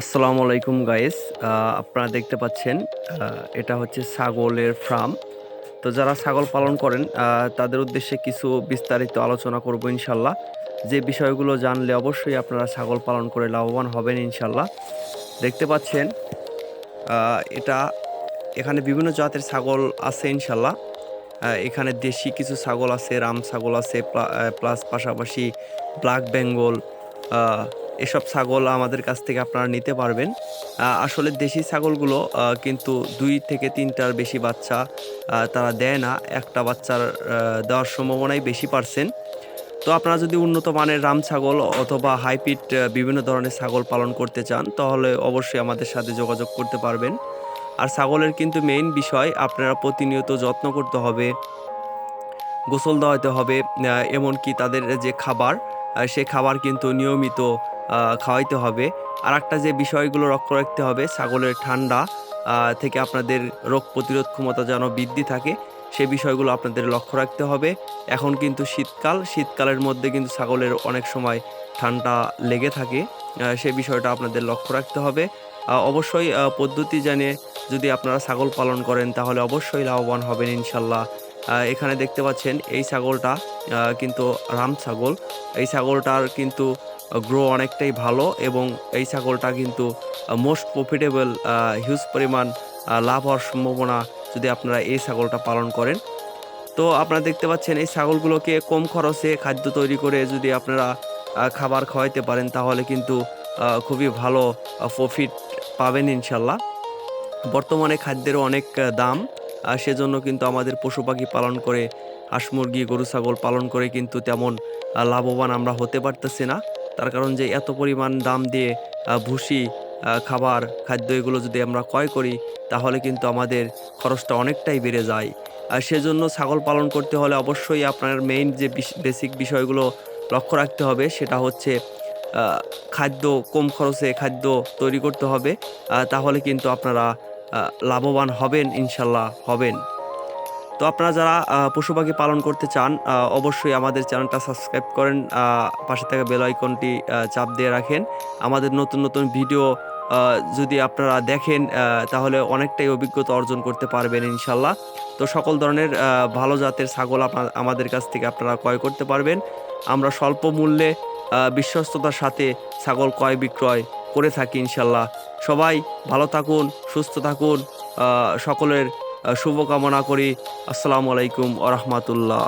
আসসালামু আলাইকুম গাইস আপনারা দেখতে পাচ্ছেন এটা হচ্ছে ছাগলের ফার্ম তো যারা ছাগল পালন করেন তাদের উদ্দেশ্যে কিছু বিস্তারিত আলোচনা করব ইনশাল্লাহ। যে বিষয়গুলো জানলে অবশ্যই আপনারা ছাগল পালন করে লাভবান হবেন ইনশাল্লাহ। দেখতে পাচ্ছেন এটা এখানে বিভিন্ন জাতের ছাগল আছে ইনশাল্লাহ। এখানে দেশি কিছু ছাগল আছে, রাম ছাগল আছে প্লাস পাশাপাশি ব্ল্যাক বেঙ্গল এসব ছাগল আমাদের কাছ থেকে আপনারা নিতে পারবেন। আসলে দেশি ছাগলগুলো কিন্তু দুই থেকে তিনটার বেশি বাচ্চা তারা দেয় না। একটা বাচ্চার দেওয়ার সম্ভাবনাই বেশি পার্সেন্ট। তো আপনারা যদি উন্নত মানের রাম ছাগল অথবা হাইপিট বিভিন্ন ধরনের ছাগল পালন করতে চান, তাহলে অবশ্যই আমাদের সাথে যোগাযোগ করতে পারবেন। আর ছাগলের কিন্তু মেইন বিষয়, আপনারা প্রতিনিয়ত যত্ন করতে হবে, গোসল দেওয়াতে হবে এমনকি তাদের যে খাবার সেই খাবার কিন্তু নিয়মিত খাওয়াইতে হবে। আর একটা যে বিষয়গুলো লক্ষ্য রাখতে হবে, ছাগলের ঠান্ডা থেকে আপনাদের রোগ প্রতিরোধ ক্ষমতা যেন বৃদ্ধি থাকে, সে বিষয়গুলো আপনাদের লক্ষ্য রাখতে হবে। এখন কিন্তু শীতকাল, শীতকালের মধ্যে কিন্তু ছাগলের অনেক সময় ঠান্ডা লেগে থাকে সে বিষয়টা আপনাদের লক্ষ্য রাখতে হবে। অবশ্যই পদ্ধতি জানিয়ে যদি আপনারা ছাগল পালন করেন, তাহলে অবশ্যই লাভবান হবেন ইনশাল্লাহ। এখানে দেখতে পাচ্ছেন এই ছাগলটা কিন্তু রাম ছাগল। এই ছাগলটার কিন্তু গ্রো অনেকটাই ভালো এবং এই ছাগলটা কিন্তু মোস্ট প্রফিটেবল হিউজ পরিমাণ লাভ হওয়ার সম্ভাবনা যদি আপনারা এই ছাগলটা পালন করেন। তো আপনারা দেখতে পাচ্ছেন এই ছাগলগুলোকে কম খরচে খাদ্য তৈরি করে যদি আপনারা খাবার খাওয়াইতে পারেন, তাহলে কিন্তু খুবই ভালো প্রফিট পাবেন ইনশাল্লাহ। বর্তমানে খাদ্যেরও অনেক দাম। আর সেজন্য কিন্তু আমাদের পশু পাখি পালন করে, হাঁস মুরগি, গরু, ছাগল পালন করে কিন্তু তেমন লাভবান আমরা হতে পারতেছি না। তার কারণ যে এত পরিমাণ দাম দিয়ে ভুসি খাবার, খাদ্য এগুলো যদি আমরা ক্রয় করি, তাহলে কিন্তু আমাদের খরচটা অনেকটাই বেড়ে যায়। আর সেজন্য ছাগল পালন করতে হলে অবশ্যই আপনার মেইন যে বেসিক বিষয়গুলো লক্ষ্য রাখতে হবে, সেটা হচ্ছে খাদ্য, কম খরচে খাদ্য তৈরি করতে হবে। তাহলে কিন্তু আপনারা লাভবান হবেন, ইনশাল্লাহ হবেন। তো আপনারা যারা পশু পাখি পালন করতে চান অবশ্যই আমাদের চ্যানেলটা সাবস্ক্রাইব করেন পাশে থাকা বেল আইকনটি চাপ দিয়ে রাখেন। আমাদের নতুন নতুন ভিডিও যদি আপনারা দেখেন তাহলে অনেকটাই অভিজ্ঞতা অর্জন করতে পারবেন, ইনশাল্লাহ। তো সকল ধরনের ভালো জাতের ছাগল আমাদের কাছ থেকে আপনারা ক্রয় করতে পারবেন। আমরা স্বল্প মূল্যে বিশ্বস্ততার সাথে ছাগল ক্রয় বিক্রয় করে থাকি ইনশাল্লাহ। সবাই ভালো থাকুন, সুস্থ থাকুন সকলের শুভকামনা করি। আসসালামু আলাইকুম আ রহমতুল্লাহ।